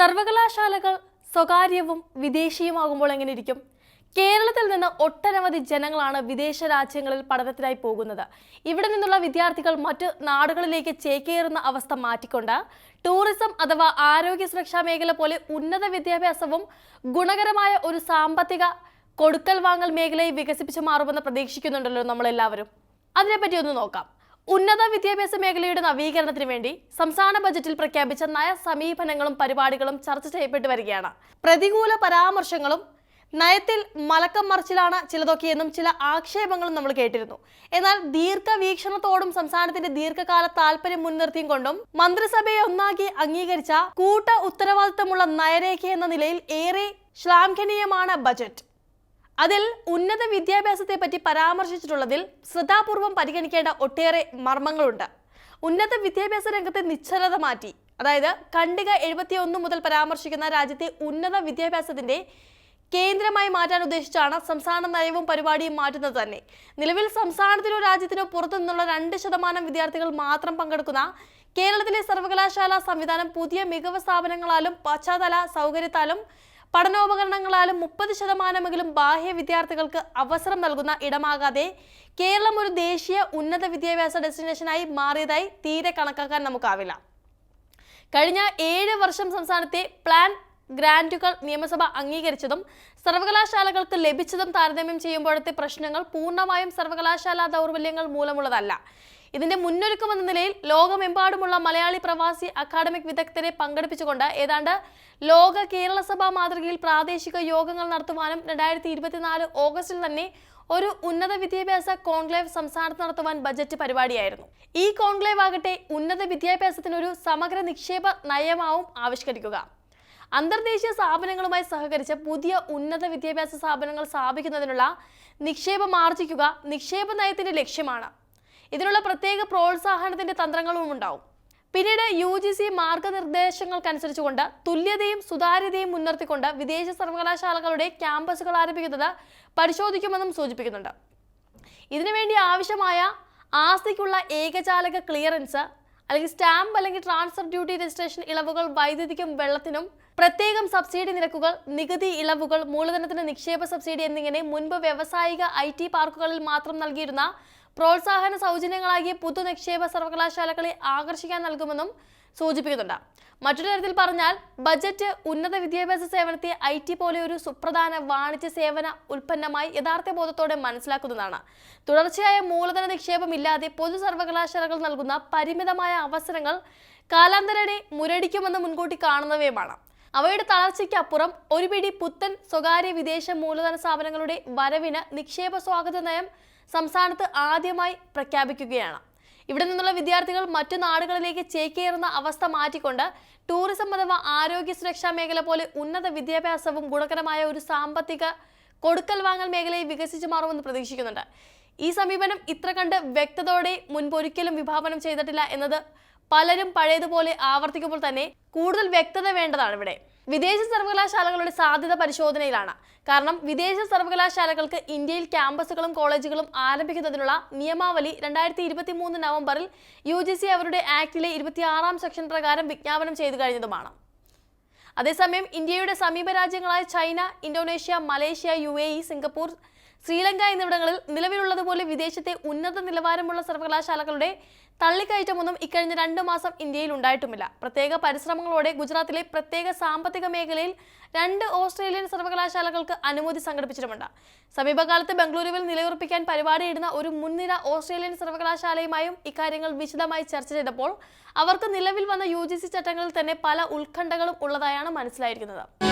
സർവകലാശാലകൾ സ്വകാര്യവും വിദേശീയമാകുമ്പോൾ എങ്ങനെ ഇരിക്കും കേരളത്തിൽ നിന്ന് ഒട്ടനവധി ജനങ്ങളാണ് വിദേശ രാജ്യങ്ങളിൽ പഠനത്തിനായി പോകുന്നത്. ഇവിടെ നിന്നുള്ള വിദ്യാർത്ഥികൾ മറ്റ് നാടുകളിലേക്ക് ചേക്കേറുന്ന അവസ്ഥ മാറ്റിക്കൊണ്ട് ടൂറിസം അഥവാ ആരോഗ്യ സുരക്ഷാ മേഖല പോലെ ഉന്നത വിദ്യാഭ്യാസവും ഗുണകരമായ ഒരു സാമ്പത്തിക കൊടുക്കൽ വാങ്ങൽ മേഖലയെ വികസിപ്പിച്ചു മാറുമെന്ന് പ്രതീക്ഷിക്കുന്നുണ്ടല്ലോ നമ്മളെല്ലാവരും. അതിനെപ്പറ്റി ഒന്ന് നോക്കാം. ഉന്നത വിദ്യാഭ്യാസ മേഖലയുടെ നവീകരണത്തിന് വേണ്ടി സംസ്ഥാന ബജറ്റിൽ പ്രഖ്യാപിച്ച നയ സമീപനങ്ങളും പരിപാടികളും ചർച്ച ചെയ്യപ്പെട്ടു വരികയാണ്. പ്രതികൂല പരാമർശങ്ങളും നയത്തിൽ മലക്കം മറിച്ചിലാണ് ചിലതൊക്കെയെന്നും ചില ആക്ഷേപങ്ങളും നമ്മൾ കേട്ടിരുന്നു. എന്നാൽ ദീർഘവീക്ഷണത്തോടും സംസ്ഥാനത്തിന്റെ ദീർഘകാല താല്പര്യം മുൻനിർത്തിയും കൊണ്ടും മന്ത്രിസഭയെ ഒന്നാക്കി അംഗീകരിച്ച കൂട്ട ഉത്തരവാദിത്തമുള്ള നയരേഖ എന്ന നിലയിൽ ഏറെ ശ്ലാഘനീയമാണ് ബജറ്റ്. അതിൽ ഉന്നത വിദ്യാഭ്യാസത്തെ പറ്റി പരാമർശിച്ചിട്ടുള്ളതിൽ ശ്രദ്ധാപൂർവം പരിഗണിക്കേണ്ട ഒട്ടേറെ മർമ്മങ്ങളുണ്ട്. ഉന്നത വിദ്യാഭ്യാസ രംഗത്തെ നിശ്ചലത മാറ്റി അതായത് കണ്ടിക എഴുപത്തി ഒന്ന് മുതൽ പരാമർശിക്കുന്ന രാജ്യത്തെ ഉന്നത വിദ്യാഭ്യാസത്തിന്റെ കേന്ദ്രമായി മാറ്റാൻ ഉദ്ദേശിച്ചാണ് സംസ്ഥാന നയവും പരിപാടിയും മാറ്റുന്നത് തന്നെ. നിലവിൽ സംസ്ഥാനത്തിനോ രാജ്യത്തിനോ പുറത്തു നിന്നുള്ള രണ്ട് ശതമാനം വിദ്യാർത്ഥികൾ മാത്രം പങ്കെടുക്കുന്ന കേരളത്തിലെ സർവകലാശാല സംവിധാനം പുതിയ മികവ് സ്ഥാപനങ്ങളാലും പശ്ചാത്തല സൗകര്യത്താലും പഠനോപകരണങ്ങളാലും മുപ്പത് ശതമാനമെങ്കിലും ബാഹ്യ വിദ്യാർത്ഥികൾക്ക് അവസരം നൽകുന്ന ഇടമാകാതെ കേരളം ഒരു ദേശീയ ഉന്നത വിദ്യാഭ്യാസ ഡെസ്റ്റിനേഷനായി മാറിയതായി തീരെ കണക്കാക്കാൻ നമുക്കാവില്ല. കഴിഞ്ഞ ഏഴ് വർഷം സംസ്ഥാനത്തെ പ്ലാൻ ഗ്രാന്റുകൾ നിയമസഭ അംഗീകരിച്ചതും സർവകലാശാലകൾക്ക് ലഭിച്ചതും താരതമ്യം ചെയ്യുമ്പോഴത്തെ പ്രശ്നങ്ങൾ പൂർണമായും സർവകലാശാല ദൗർബല്യങ്ങൾ മൂലമുള്ളതല്ല. ഇതിന്റെ മുന്നൊരുക്കം എന്ന നിലയിൽ ലോകമെമ്പാടുമുള്ള മലയാളി പ്രവാസി അക്കാദമിക് വിദഗ്ധരെ പങ്കെടുപ്പിച്ചുകൊണ്ട് ഏതാണ്ട് ലോക കേരള സഭാ മാതൃകയിൽ പ്രാദേശിക യോഗങ്ങൾ നടത്തുവാനും രണ്ടായിരത്തി ഇരുപത്തിനാല് ഓഗസ്റ്റിൽ തന്നെ ഒരു ഉന്നത വിദ്യാഭ്യാസ കോൺക്ലേവ് സംസ്ഥാനത്ത് നടത്തുവാൻ ബജറ്റ് പരിപാടിയായിരുന്നു. ഈ കോൺക്ലേവ് ആകട്ടെ ഉന്നത വിദ്യാഭ്യാസത്തിനൊരു സമഗ്ര നിക്ഷേപ നയമാവും ആവിഷ്കരിക്കുക. അന്തർദേശീയ സ്ഥാപനങ്ങളുമായി സഹകരിച്ച് പുതിയ ഉന്നത വിദ്യാഭ്യാസ സ്ഥാപനങ്ങൾ സ്ഥാപിക്കുന്നതിനുള്ള നിക്ഷേപം ആർജിക്കുക നിക്ഷേപ നയത്തിന്റെ ലക്ഷ്യമാണ്. ഇതിനുള്ള പ്രത്യേക പ്രോത്സാഹനത്തിന്റെ തന്ത്രങ്ങളും ഉണ്ടാവും. പിന്നീട് യു ജി സി മാർഗനിർദ്ദേശങ്ങൾക്കനുസരിച്ചുകൊണ്ട് തുല്യതയും സുതാര്യതയും മുൻനിർത്തിക്കൊണ്ട് വിദേശ സർവകലാശാലകളുടെ ക്യാമ്പസുകൾ ആരംഭിക്കുന്നത് പരിശോധിക്കുമെന്നും സൂചിപ്പിക്കുന്നുണ്ട്. ഇതിനുവേണ്ടി ആവശ്യമായ ആസ്തിക്കുള്ള ഏകജാലക ക്ലിയറൻസ് അല്ലെങ്കിൽ സ്റ്റാമ്പ് അല്ലെങ്കിൽ ട്രാൻസ്ഫർ ഡ്യൂട്ടി രജിസ്ട്രേഷൻ ഇളവുകൾ വൈദ്യുതിക്കും വെള്ളത്തിനും പ്രത്യേകം സബ്സിഡി നിരക്കുകൾ നികുതി ഇളവുകൾ മൂലധനത്തിന് നിക്ഷേപ സബ്സിഡി എന്നിങ്ങനെ മുൻപ് വ്യവസായിക ഐ ടി പാർക്കുകളിൽ മാത്രം നൽകിയിരുന്ന പ്രോത്സാഹന സൗജന്യങ്ങളാക്കി പുതു നിക്ഷേപ സർവകലാശാലകളെ ആകർഷിക്കാൻ നൽകുമെന്നും സൂചിപ്പിക്കുന്നുണ്ട്. മറ്റൊരു തരത്തിൽ പറഞ്ഞാൽ ബജറ്റ് ഉന്നത വിദ്യാഭ്യാസ സേവനത്തെ ഐ ടി പോലെ ഒരു സുപ്രധാന വാണിജ്യ സേവന ഉൽപ്പന്നമായി യഥാർത്ഥ ബോധത്തോടെ മനസ്സിലാക്കുന്നതാണ്. തുടർച്ചയായ മൂലധന നിക്ഷേപം ഇല്ലാതെ പൊതു സർവകലാശാലകൾ നൽകുന്ന പരിമിതമായ അവസരങ്ങൾ കാലാന്തരനെ മുരടിക്കുമെന്ന് മുൻകൂട്ടി കാണുന്നവയുമാണ്. അവയുടെ തളർച്ചയ്ക്കപ്പുറം ഒരു പിടി പുത്തൻ സ്വകാര്യ വിദേശ മൂലധന സ്ഥാപനങ്ങളുടെ വരവിന് നിക്ഷേപ സ്വാഗത നയം സംസ്ഥാനത്ത് ആദ്യമായി പ്രഖ്യാപിക്കുകയാണ്. ഇവിടെ നിന്നുള്ള വിദ്യാർത്ഥികൾ മറ്റു നാടുകളിലേക്ക് ചേക്കേറുന്ന അവസ്ഥ മാറ്റിക്കൊണ്ട് ടൂറിസം അഥവാ ആരോഗ്യ സുരക്ഷാ മേഖല പോലെ ഉന്നത വിദ്യാഭ്യാസവും ഗുണകരമായ ഒരു സാമ്പത്തിക കൊടുക്കൽ വാങ്ങൽ മേഖലയെ വികസിച്ചു മാറുമെന്ന് പ്രതീക്ഷിക്കുന്നുണ്ട്. ഈ സമീപനം ഇത്ര കണ്ട് വ്യക്തതയോടെ മുൻപൊരിക്കലും വിഭാവനം ചെയ്തിട്ടില്ല എന്നത് പലരും പഴയതുപോലെ ആവർത്തിക്കുമ്പോൾ തന്നെ കൂടുതൽ വ്യക്തത വേണ്ടതാണ് ഇവിടെ. വിദേശ സർവകലാശാലകളുടെ സാധ്യത പരിശോധനയിലാണ്. കാരണം വിദേശ സർവകലാശാലകൾക്ക് ഇന്ത്യയിൽ ക്യാമ്പസുകളും കോളേജുകളും ആരംഭിക്കുന്നതിനുള്ള നിയമാവലി രണ്ടായിരത്തി ഇരുപത്തി മൂന്ന് നവംബറിൽ യു ജി സി അവരുടെ ആക്ടിലെ ഇരുപത്തിയാറാം സെക്ഷൻ പ്രകാരം വിജ്ഞാപനം ചെയ്തു കഴിഞ്ഞതുമാണ്. അതേസമയം ഇന്ത്യയുടെ സമീപ രാജ്യങ്ങളായ China Indonesia Malaysia U A E Singapore Sri Lanka എന്നിവിടങ്ങളിൽ നിലവിലുള്ളതുപോലെ വിദേശത്തെ ഉന്നത നിലവാരമുള്ള സർവകലാശാലകളുടെ തള്ളിക്കയറ്റമൊന്നും ഇക്കഴിഞ്ഞ രണ്ടു മാസം ഇന്ത്യയിൽ ഉണ്ടായിട്ടുമില്ല. പ്രത്യേക പരിശ്രമങ്ങളോടെ ഗുജറാത്തിലെ പ്രത്യേക സാമ്പത്തിക മേഖലയിൽ രണ്ട് ഓസ്ട്രേലിയൻ സർവകലാശാലകൾക്ക് അനുമതി സംഘടിപ്പിച്ചിട്ടുമുണ്ട്. സമീപകാലത്ത് ബംഗളൂരുവിൽ നിലയുറപ്പിക്കാൻ പരിപാടിയിടുന്ന ഒരു മുൻനിര ഓസ്ട്രേലിയൻ സർവകലാശാലയുമായും ഇക്കാര്യങ്ങൾ വിശദമായി ചർച്ച ചെയ്തപ്പോൾ അവർക്ക് നിലവിൽ വന്ന യു ചട്ടങ്ങളിൽ തന്നെ പല ഉത്കണ്ഠകളും ഉള്ളതായാണ് മനസ്സിലായിരിക്കുന്നത്.